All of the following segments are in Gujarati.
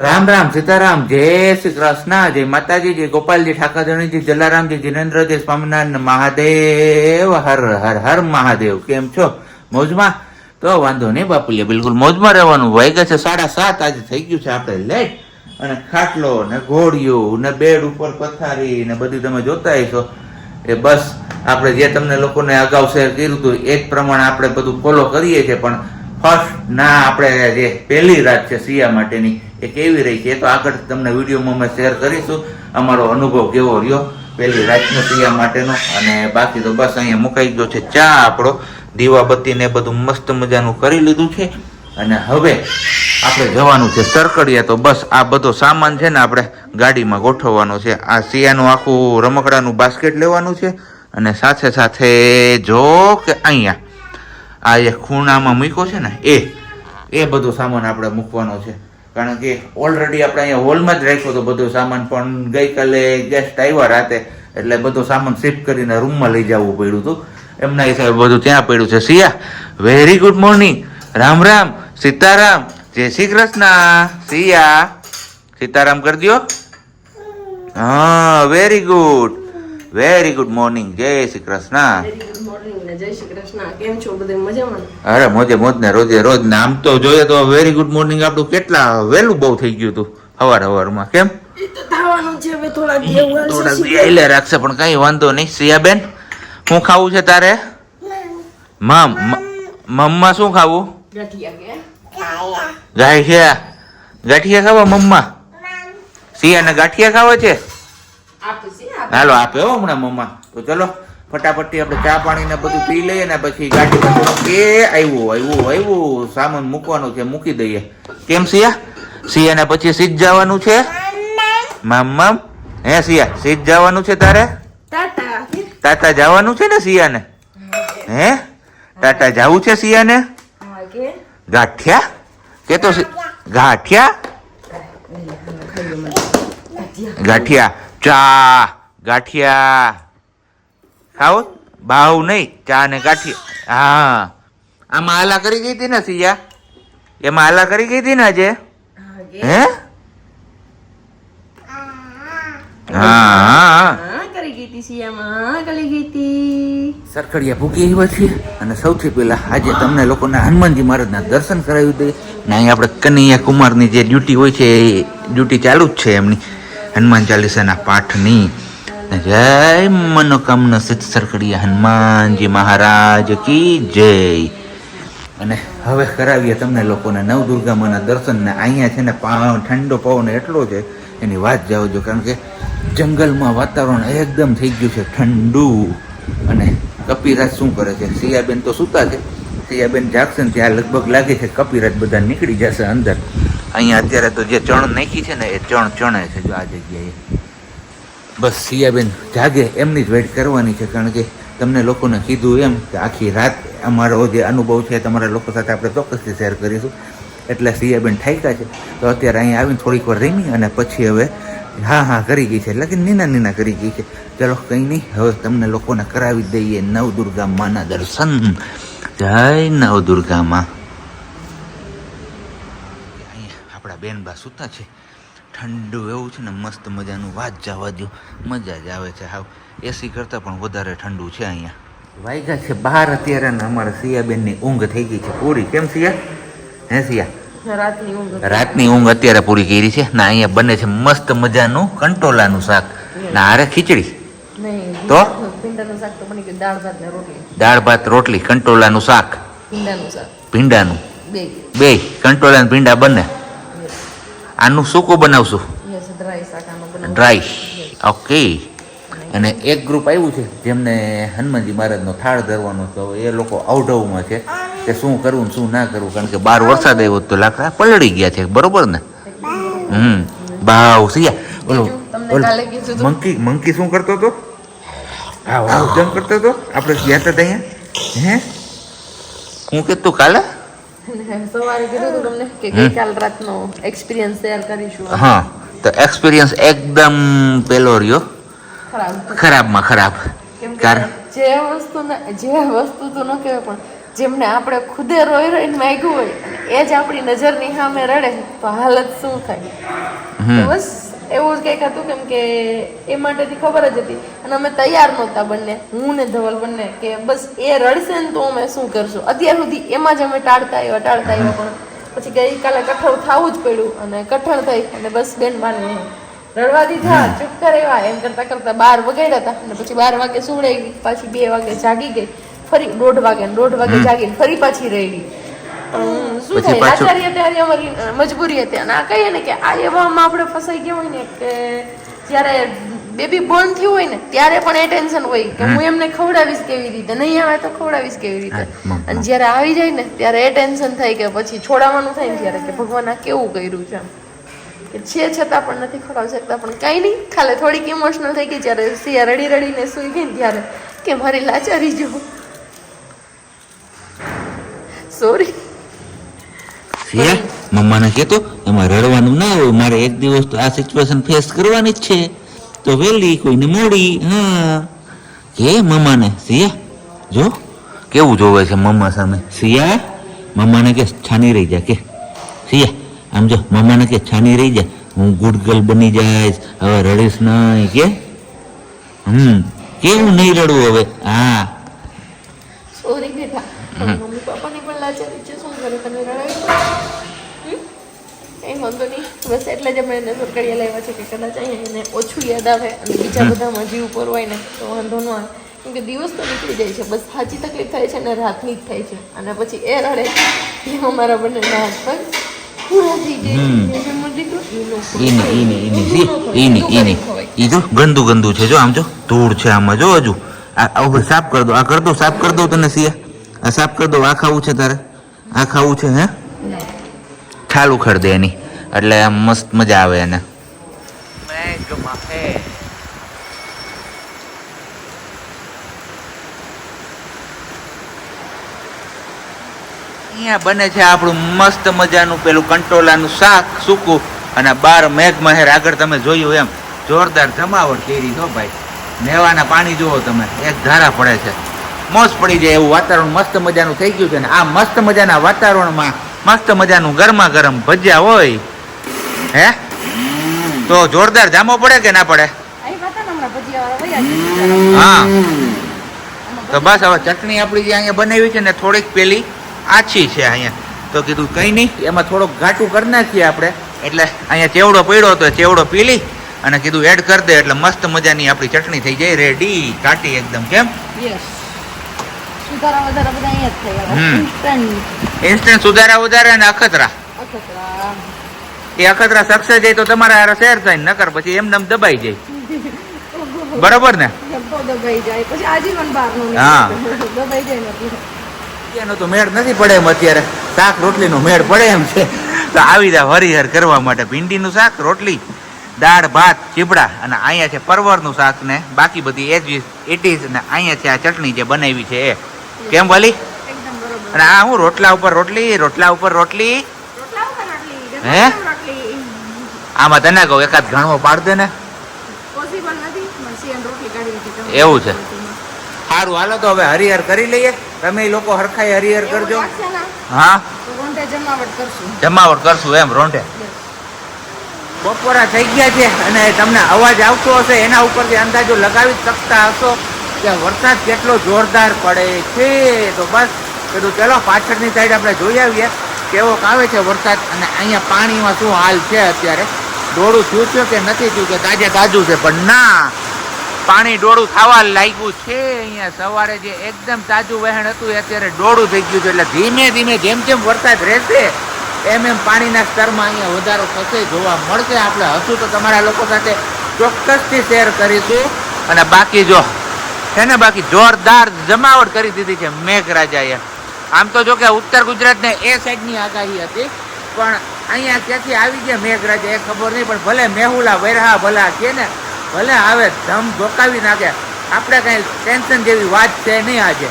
રામ રામ, સીતારામ, જય શ્રી કૃષ્ણ, જય માતાજી, જય ગોપાલજી ઠાકરધણીજી જલારામજી જીનેન્દ્રજી સ્વામિનારાયણ મહાદેવ, હર હર હર મહાદેવ. કેમ છો? મોજમાં? તો વાંધો નહીં બાપુલિયા, બિલકુલ મોજમાં રહેવાનું. વાગ્યા છે સાડા સાત, આજે થઈ ગયું છે આપણે લેટ. અને ખાટલો, ને ઘોડિયું, ને બેડ ઉપર પથારી, ને બધું તમે જોતા હશો. એ બસ, આપણે જે તમને લોકોને અગાઉ શેર કર્યું હતું, એ જ પ્રમાણે આપણે બધું ફોલો કરીએ છીએ. પણ ફર્સ્ટ, ના, આપણે જે પહેલી રાત છે સિયા માટેની, એ કેવી રહી છે એ તો આગળ તમને વિડીયોમાં અમે શેર કરીશું. અમારો અનુભવ કેવો રહ્યો? પહેલી રાતનો સિયા માટેનો, અને બાકી તો બસ અહીંયા મુકાઈ ગયો છે ચા આપણો. દીવાબત્તી ને બધું મસ્ત મજાનું કરી લીધું છે. અને હવે આપણે જવાનું છે સરકડિયા, તો બસ આ બધો સામાન છે ને આપણે ગાડીમાં ગોઠવવાનો છે. આ સિયાનું આખું રમકડાનું બાસ્કેટ લેવાનું છે. અને સાથે સાથે જો કે અહીંયા આ જે ખૂણામાં મૂક્યો છે ને, એ એ બધો સામાન આપણે મૂકવાનો છે. કારણ કે ઓલરેડી આપણે અહીંયા હોલમાં જ રાખ્યો હતો બધો સામાન પણ ગઈકાલે ગેસ્ટ આવ્યા રાતે, એટલે બધો સામાન શિફ્ટ કરીને રૂમમાં લઈ જવું પડ્યું હતું. એમના હિસાબે બધું ત્યાં પડ્યું છે. Siya very good morning Ram Ram. Sitaram. Jai Shri Krishna. Siya, Sitaram કરી દ્યો. હા very good very good morning Jai Shri Krishna very good morning ને જય શ્રી કૃષ્ણ કેમ છો બધે? મજામાં? અરે મોજે મોજ ને રોજે રોજ ને આમ તો જોઈએ તો વેરી ગુડ મોર્નિંગ આપણું કેટલા વહેલું બહુ થઈ ગયું હતું હવાર હવારમાં. કેમ? થોડા રાખશે પણ કઈ વાંધો નહીં. સિયાબેન શું ખાવું છે તારે? મમ મમ્મા શું ખાવું? ગઠિયા કે? ગાંઠિયા. ખાવા મમ્મા? સિયાને ગાંઠિયા ખાવા છે. હાલો આપે હો હમણાં મમ્મા. તો ચલો ફટાફટથી આપણે ચા પાણી ને બધું પી લઈએ ને પછી ગાડી એ આવ્યું આવ્યું આવ્યું સામાન મૂકવાનું છે મૂકી દઈએ. કેમ સિયા? સિયાને પછી સીધ જવાનું છે? મામ મામ હે સિયા સીધ જવાનું છે તારે? તાતા. જવાનું છે ને સિયાને? હે? ટાટા જવું છે સિયાને? ગાંઠિયા? કે તો ગાંઠિયા. ગાંઠિયા. ચા. ગાંઠિયા. ખાઓ? ભાવ નહીં ચા ને ગાંઠિયા. હા. આમાં આલા કરી ગઈ હતી ને સિયા? એમાં આલા કરી ગઈ હતી ને આજે? હે? સરખડિયા ભૂકી આવ્યા છીએ અને સૌથી પહેલા આજે તમને લોકોને હનુમાનજી મહારાજના દર્શન કરાવી દઈએ. ને અહીં આપણે કનૈયા કુમારની જે ડ્યુટી હોય છે એ ડ્યુટી ચાલુ જ છે એમની. હનુમાન ચાલીસાના પાઠની. ને જય મનોકામના સિદ્ધ સરખડિયા હનુમાનજી મહારાજ કી જય. અને હવે કરાવીએ તમને લોકોને નવદુર્ગામાના દર્શનને દર્શન અહીંયા છે ને પાવ, ઠંડો પવન એટલો છે, એની વાત જાઓ જો, કારણ કે જંગલમાં વાતાવરણ એકદમ થઈ ગયું છે ઠંડુ. અને કપિરાજ શું કરે છે? સિયાબેન તો સૂતા છે. સિયાબેન જાગશે ને ત્યાં લગભગ લાગે છે કપિરાજ બધા નીકળી જશે અંદર. અહીંયા અત્યારે તો જે ચણ નાખી છે ને એ ચણ ચણે છે જો આ જગ્યાએ. બસ સિયાબેન જાગે, એમની જ વેઇટ કરવાની છે, કારણ કે તમને લોકોને કીધું એમ કે આખી રાત અમારો જે અનુભવ છે, તમારા લોકો સાથે આપણે ચોક્કસથી શેર કરીશું. એટલે સિયાબેન ઠાક્યા છે. તો અત્યારે અહીંયા આવીને થોડીક વાર રમી અને પછી હવે હા હા, કરી ગઈ છે. કે નીના નીના કરી ગઈ છે. ચલો, કંઈ નહીં, હવે તમને લોકોને કરાવી દઈએ નવદુર્ગા માના દર્શન. જય નવદુર્ગા માં. આપણા બેનબા સૂતા છે. ઠંડુ એવું છે ને મસ્ત મજાનું વાત જવા દો મજા જ આવે છે. હાવ એસી કરતાં પણ વધારે ઠંડુ છે અહીંયા. વાગ્યા છે બહાર અત્યારે ને અમારા સિયાબેનની ઊંઘ થઈ ગઈ છે. પૂરી કેમ સિયા? હે સિયા? રાતની ઊંઘ અત્યારે પૂરી કરી છે. ને અહીંયા બને છે મસ્ત મજાનું કંટોલાનું શાક. ના હારે ખીચડી. તો? ભીંડાનું શાક તો બની ગયું. દાળ ભાત રોટલી. દાળ કંટોલાનું શાક. ભીંડાનું બે. બે કંટોલા ને ભીંડા બંને. આનું સૂકું બનાવશું? ડ્રાય ઓકે અને એક ગ્રુપ આવ્યું છે જેમને હનુમાનજી મહારાજનો થાળ ધરવાનો તો એ લોકો અવઢવમાં છે કે શું કરવું શું ના કરવું કારણ કે બાર વરસાદ આવ્યો તો લાકડા પલળી ગયા છે. બરોબર ને? હમ. ભાવ સિયા ઓલો? મંકી મંકી શું કરતો હતો? હા જમ કરતો હતો? આપણે ગયા હતા ત્યાં? હે? હું કીધું કાલે? સવારે કીધું હતું તમને કે ગઈકાલ રાતનો એક્સપિરિયન્સ શેર કરીશું. હા તો એક્સપિરિયન્સ એકદમ પેલો રહ્યો. ખરાબ. ખરાબમાં ખરાબ. કારણ જે વસ્તુ જે વસ્તુ તો ન કહેવાય પણ જેમને આપણે ખુદે રોઈ રોઈને માગ્યું હોય એ જ આપણી નજરની સામે રડે તો હાલત શું થાય? બસ એવું જ કંઈક હતું કેમ કે એ માટેથી ખબર જ હતી. અને અમે તૈયાર નહોતા બંને હું ને ધવલ બંને કે બસ એ રડશે ને તો અમે શું કરશું. અત્યાર સુધી એમાં જ અમે ટાળતા આવ્યા ટાળતા આવ્યા પણ. પછી ગઈકાલે કઠણ થવું જ પડ્યું અને કઠણ થઈ અને બસ બેન માને રડવા દીધા ચૂપ કરેવા એમ કરતા કરતા બાર વગાડ્યા હતા. અને પછી બાર વાગે સુવડાઈ ગઈ પાછી બે વાગે જાગી ગઈ. ફરી દોઢ વાગે દોઢ વાગે જાગી ફરી પાછી રહી ગઈ શું થાય? પાછું- આચાર્ય ત્યારે અમારી મજબૂરી હતી અને આ કહીએ ને કે આ એવામાં આપણે ફસાઈ ગયા હોય ને કે જ્યારે બેબી બોર્ન થયું હોય ને ત્યારે પણ એ ટેન્શન હોય કે હું એમને ખવડાવીશ કેવી રીતે? નહીં આવે તો ખવડાવીશ કેવી રીતે? અને જ્યારે આવી જાય ને ત્યારે એ ટેન્શન થાય કે પછી છોડાવવાનું થાય ને ત્યારે કે ભગવાન આ કેવું કર્યું છે કે છે છતાં પણ નથી ખવડાવી શકતા પણ કાંઈ નહીં. ખાલી થોડીક ઇમોશનલ થઈ ગઈ જ્યારે સિયા રડી રડીને સૂઈ ગઈ ને ત્યારે કે મારી લાચારી જો. સોરી સિયા મમ્માને કહેતો એમાં રડવાનું ના હોય મારે એક દિવસ તો આ સિચ્યુએશન ફેસ કરવાની જ છે. તો વહેલી કોઈને મોડી હા. કે મમ્માને સિયા? જો. કેવું જોવે છે મમ્મા સામે? સિયા મમ્માને કે છાની રહી જા કે. સિયા આમ જો મમ્માને કે છાની રહી જા હું ગુડ ગર્લ બની જઈશ હવે રડીશ નહીં કે? હમ. કેવું નહીં રડવું હવે? હા. સોરી બેટા પણ મમ્મી પપ્પાની પણ લાચારી છે શું કરે તને રડાવી કઈ વાંધો નહીં. બસ એટલે જ અમે એને સરકારી લાવ્યા છે કે કદાચ અહીંયા એને ઓછું યાદ આવે અને બીજા બધામાં જીવ પરવાય ને તો વાંધો ન આવે. કેમ કે દિવસ તો નીકળી જાય છે બસ સાચી તકલીફ થાય છે અને રાતની જ થાય છે. અને પછી એ રડે એ અમારા બંને હાથ પર થઈ જાય ગંદુ ગંદુ છે જો આમ જો. ધૂળ છે આમાં જો હજુ. આ આ સાફ કર દો આ કર દો સાફ કર દો તને સિયા. આ સાફ કર દો આ ખાવું છે તારે. આ ખાવું છે હે? છાલ ઉખડ દે એની. એટલે મસ્ત મજા આવે એને. અહીંયા બને છે આપણું મસ્ત મજાનું પેલું કંટોલાનું શાક, સૂકું અને બાર મેઘ મહેર. આગળ તમે જોયું એમ. જોરદાર જમાવટ કરી છો ભાઈ. નેવાના પાણી જુઓ તમે. એક ધારા પડે છે. મોજ પડી જાય એવું વાતાવરણ મસ્ત મજાનું થઈ ગયું છે ને. આ મસ્ત મજાના વાતાવરણમાં મસ્ત મજાનું ગરમા ગરમ ભજીયા હોય. હે? તો જોરદાર જામો પડે કે ના પડે? હા. તો બસ હવે ચટણી આપણી જે અહીંયા બનાવી છે ને થોડીક પેલી આછી છે અહીંયા. તો કીધું કંઈ નહીં એમાં થોડોક ઘાટું કરી નાખીએ આપણે. એટલે અહીંયા ચેવડો પડ્યો હતો ચેવડો પીલી અને કીધું એડ કરી દે એટલે મસ્ત મજાની આપણી ચટણી થઈ જાય રેડી કાટી એકદમ કેમ? યસ સુધારા વધારા બધા અહીંયા જ થયા. ઇન્સ્ટન્ટ ઇન્સ્ટન્ટ સુધારા વધારા અને અખતરા. અખતરા. એ અખતરા સક્સેસ જાય તો તમારા હારે શેર થાય નકર પછી એમ દબાઈ જાય. બરોબર ને? દબાઈ જાય. પછી આજીવન બહારનું હા. દબાઈ જાય એનો તો મેળ નથી પડે એમ અત્યારે. શાક રોટલીનો મેળ પડે એમ છે. તો આવી જા હરિહર કરવા માટે ભીંડીનું શાક રોટલી દાળ ભાત ચીબડા અને અહીંયા છે પરવરનું શાક ને બાકી બધી એજ ઇટ ઇઝ ને અહીંયા છે આ ચટણી જે બનાવી છે એ. કેમ વાલી? અને આ હું રોટલા ઉપર રોટલી રોટલા ઉપર રોટલી? હે? આમાં તને કહું એકાદ ઘણો પાડ દે ને. એવું છે. સારું હાલો તો હવે હરિહર કરી લઈએ. તમે લોકો હરખાઈ હરિહર કરજો. હા? જમાવટ કરશું. એમ રોંઢે. બપોરા થઈ ગયા છે અને તમને અવાજ આવતો હશે એના ઉપરથી અંદાજો લગાવી શકતા હશો. કે વરસાદ કેટલો જોરદાર પડે છે. તો બસ કીધું ચલો પાછળની સાઈડ આપણે જોઈ આવીએ. કેવો આવે છે વરસાદ અને અહીંયા પાણીમાં શું હાલ છે અત્યારે? ડોળું થયું છે કે નથી થયું? કે તાજે તાજું છે? પણ ના. પાણી ડોળું થવા લાગ્યું છે અહીંયા સવારે જે એકદમ તાજું વહેણ હતું એ અત્યારે ડોળું થઈ ગયું છે. એટલે ધીમે ધીમે જેમ જેમ વરસાદ રહેશે, એમ એમ પાણીના સ્તરમાં અહીંયા વધારો થશે, જોવા મળશે. આપણે હશું તો તમારા લોકો સાથે ચોક્કસથી શેર કરીશું. અને બાકી જો છે ને બાકી જોરદાર જમાવટ કરી દીધી છે મેઘરાજાએ. આમ તો જો કે ઉત્તર ગુજરાતને એ સાઈડની આગાહી હતી, પણ અહીંયા ક્યાંથી આવી ગયા મેઘરાજા એ ખબર નહીં, પણ ભલે મેહુલા વૈરહા ભલા કે ને, ભલે આવે ધમ ધોકાવી નાખે, આપણે કઈ ટેન્શન જેવી વાત છે નહીં આજે.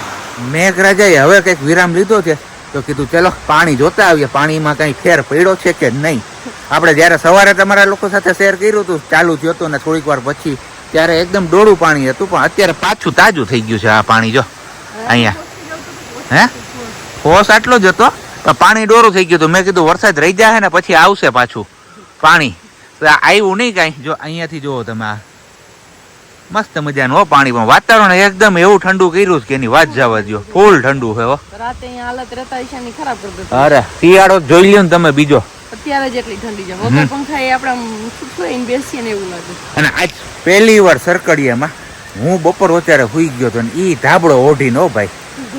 મેઘરાજાએ હવે કંઈક વિરામ લીધો છે, તો કીધું ચલો, પાણી જોતા આવીએ, પાણીમાં કંઈ ફેર પડ્યો છે કે નહીં? આપણે જ્યારે સવારે તમારા લોકો સાથે શેર કર્યું હતું, ચાલુ થયું હતું ને થોડીક વાર પછી ત્યારે એકદમ ડોળું પાણી હતું પણ અત્યારે પાછું તાજું થઈ ગયું છે આ પાણી જો. અહીંયા. હે? હોશ આટલો જ હતો. પણ પાણી ડોરું થઈ ગયું હતું. મેં કીધું વરસાદ રહી જાય ને પછી આવશે પાછું પાણી. આવ્યું નહીં કાંઈ. જો અહીંયાથી જુઓ તમે આ. મસ્ત મજાનું હો પાણી. પણ વાતાવરણ એકદમ એવું ઠંડુ કર્યું છે કે એની વાત જવા દો ફૂલ ઠંડુ છે હો. અરે શિયાળો જોઈ લ્યો ને તમે બીજો. અત્યારે જેટલી ઠંડી છે. વગર પંખા એ આપણે આમ બેસીએ ને એવું લાગે. અને આજ પહેલી વાર સરકડીયામાં હું બપોર અત્યારે હુઈ ગયો હતો ને ઈ ધાબળો ઓઢીને ભાઈ.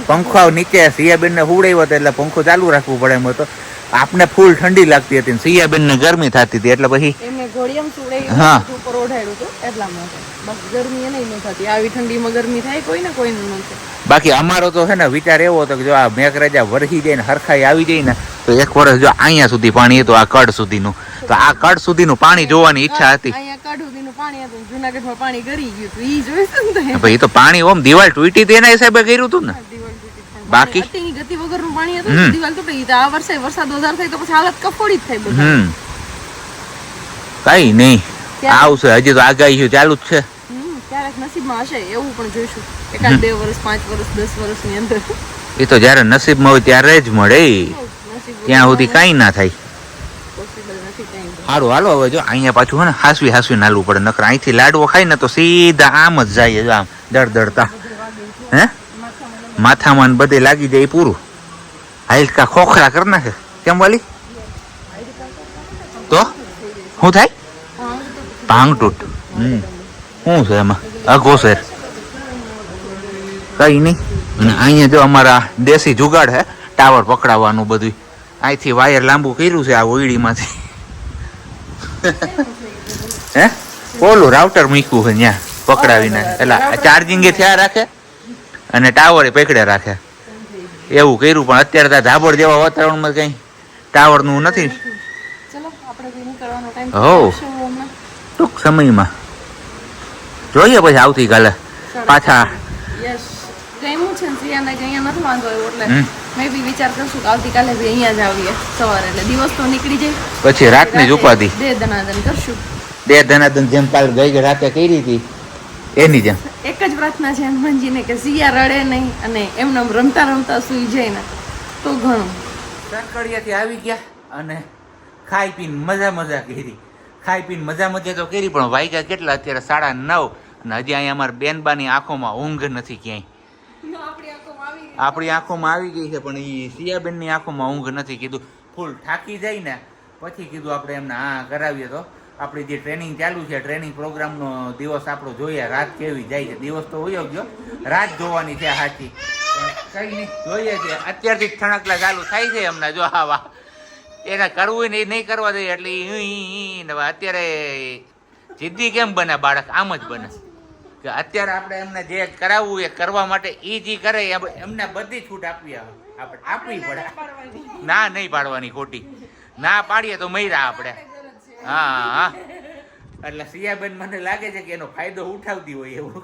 પંખો નીચે સિયાબેન ને હુવડાવ્યો હતો એટલે પંખો ચાલુ રાખવું પડે એમ હતો. આપને ફૂલ ઠંડી લાગતી હતી સિયાબેન ને ગરમી થતી હતી એટલે પછી એમને ઘોડિયમ સુડે હા. ઉપર ઓઢાડ્યું હતું એટલા માટે. બસ ગરમી એને ન થતી. આવી ઠંડીમાં ગરમી થાય કોઈ ને કોઈ ન બાકી અમારો તો છે ને વિચાર એવો હતો કે જો આ મેઘરાજા વરસી જાય ને હરખાઈ આવી જાય ને તો એક વર્ષ જો અહીંયા સુધી પાણી હતું આ કડ સુધીનું. તો આ કડ સુધીનું પાણી જોવાની ઈચ્છા હતી. ભાઈ તો પાણી ઓમ દિવાલ તૂટી હતી એના હિસાબે કર્યું હતું. ને. બાકી? ગતિ વગરનું પાણી હતું દિવાલ તૂટી આ વર્ષે વરસાદ વધારે થાય તો પછી હાલત કફોડી જ થાય હમ. કઈ નહીં. આવશે. હજી તો આગાહી ચાલુ જ છે. ક્યારેક નસીબમાં હશે. એવું પણ જોઈશું. એકાદ બે વર્ષ પાંચ વર્ષ દસ વર્ષની અંદર. એ તો જયારે નસીબમાં હોય ત્યારે જ મળે. ત્યાં સુધી કાંઈ ના થાય. સારું હાલો હવે જો અહીંયા પાછું હે ને હાસવી હાસવી નાલવું પડે. નકર અહીંથી લાડવો ખાય ને તો સીધા આમ જ જાય આમ દળદળતા હે? માથામાં બધે લાગી જાય પૂરું. હાલકા ખોખરા કર નાખે. કેમ વાલી? તો? શું થાય? ભાંગ તૂટ હમ. શું છે એમાં? અઘોસેર કઈ નહીં. અને અહીંયા જો અમારા દેશી જુગાડ હે ટાવર પકડાવવાનું બધું અહીંથી વાયર લાંબુ કર્યું છે આ ઓઈડીમાંથી હે? ઓલું રાઉટર મૂક્યું છે ત્યાં પકડાવીને. એટલે ચાર્જિંગ એ થયા રાખે અને ટાવર એ પકડે રાખે. એવું કર્યું પણ અત્યારે ત્યાં ધાબળ જેવા વાતાવરણમાં કંઈ ટાવરનું નથી. હો. ટૂંક સમયમાં. જોઈએ પછી આવતીકાલે પાછા. ગમ્યું છે નથી વાંધો એટલે. મેં બી વિચાર કરશું કે આવતીકાલે બી અહીંયા જ આવીએ સવારે એટલે દિવસ તો નીકળી જાય. પછી રાતની જ ઉપાધિ. બે દનાદન કરશું. બે ધનાદન જેમ કાલ ગઈ રાતે કરી હતી એની જેમ. એક જ પ્રાર્થના છે હનુમાનજીને કે સિયા રડે નહીં અને એમને રમતા રમતા સુઈ જાય ને તો ઘણું. સરકડિયાથી આવી ગયા અને ખાઈ પીને મજા મજા કરી. ખાઈ પીને મજા મજા તો કરી પણ વાગ્યા કેટલા? અત્યારે સાડા નવ અને હજી અહીંયા અમારા બેનબાની આંખોમાં ઊંઘ નથી ક્યાંય. આપણી આંખોમાં આવી ગઈ છે, પણ એ સિયાબેનની આંખોમાં ઊંઘ નથી. કીધું, ફૂલ થાકી જાય ને. પછી કીધું આપણે એમને, હા, કરાવીએ તો. આપણી જે ટ્રેનિંગ ચાલુ છે, ટ્રેનિંગ પ્રોગ્રામનો દિવસ આપણો જોઈએ. રાત કેવી જાય છે? દિવસ તો હોયો ગયો. રાત જોવાની છે સાચી કઈ નહીં, જોઈએ છે. અત્યારથી ઠણકલા ચાલુ થાય છે એમના, જો આવા એને કરવું નહીં નહીં કરવા દે, એટલે ને અત્યારે જિદ્દી કેમ બને બાળક? આમ જ બને. કે અત્યારે આપણે એમને જે કરાવવું એ કરવા માટે એ જે કરે એમને બધી છૂટ આપવી આવે. આપણે આપવી પડે. ના નહીં પાડવાની ખોટી. ના પાડીએ તો મૈરા આપણે. હા હા. એટલે સિયાબેન મને લાગે છે કે એનો ફાયદો ઉઠાવતી હોય એવું.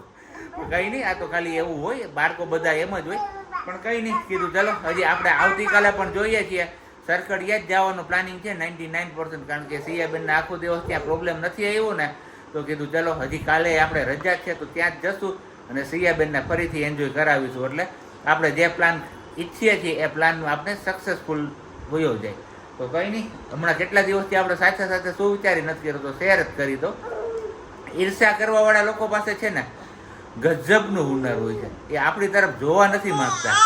કઈ નહીં આ તો ખાલી એવું હોય. બાળકો બધા એમ જ હોય. પણ કઈ નહીં કીધું ચલો. હજી આપણે આવતીકાલે પણ જોઈએ છીએ. સરકડિયા જ જવાનું પ્લાનિંગ છે નાઇન્ટી નાઇન કારણ કે સિયાબેનને આખો દિવસ ત્યાં પ્રોબ્લેમ નથી આવ્યો ને. તો કીધું, ચલો, હજી કાલે આપણે રજા છે, તો ત્યાં જ જશું અને સિયાબેનને ફરીથી એન્જોય કરાવીશું. એટલે આપણે જે પ્લાન ઈચ્છીએ છીએ, એ પ્લાન આપણે સક્સેસફુલ વયો જાય. તો કંઈ નહીં, હમણાં કેટલા દિવસથી આપણે સાથે સાથે શું વિચારી નથી કરતો શેર જ કરી દો ઈર્ષા કરવાવાળા લોકો પાસે છે ને, ગજબનું હુનર હોય છે. એ આપણી તરફ જોવા નથી માંગતા.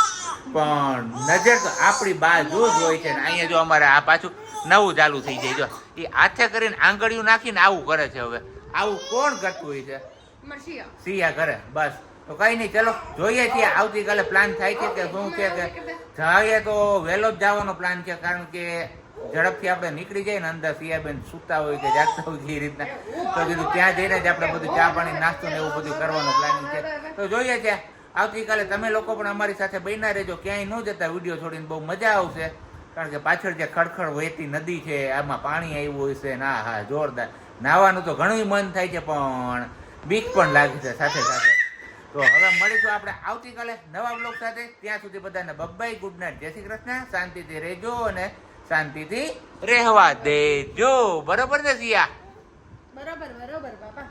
પણ નજર તો આપણી બાજુ જ હોય છે ને, અહીંયા જો અમારે આ પાછું નવું ચાલુ થઈ જાય. જો, એ હાથે કરીને આંગળીઓ નાખીને આવું કરે છે હવે. આવું કોણ કરતું હોય છે? સિયા કરે બસ. તો કઈ નહીં ચલો જોઈએ છીએ. આવતીકાલે પ્લાન થાય છે કે શું છે કે જઈએ તો વહેલો જ જવાનો પ્લાન છે કારણ કે ઝડપથી આપણે નીકળી જાય ને અંદર સિયાબેન સૂતા હોય કે જાગતા હોય એ રીતના. તો કીધું ત્યાં જઈને જ આપણે બધું ચા પાણી નાસ્તો ને એવું બધું કરવાનું પ્લાનિંગ છે. તો જોઈએ છે આવતીકાલે તમે લોકો પણ અમારી સાથે બન્યા રહેજો. ક્યાંય ન જતા વીડિયો છોડીને બહુ મજા આવશે. કારણ કે પાછળ જે ખડખડ વહેતી નદી છે આમાં પાણી આવ્યું હોય છે ના હા જોરદાર. નાવાનું તો ઘણું મન થાય છે, પણ બીક પણ લાગે છે સાથે સાથે. તો હવે મળીશું આપણે આવતીકાલે નવા બ્લોગ સાથે. ત્યાં સુધી બધાને બબ્બાઈ ગુડ નાઇટ જય શ્રી કૃષ્ણ. શાંતિથી રહેજો અને શાંતિથી રહેવા દેજો. બરોબર ને સિયા બરોબર બરોબર, બાપા.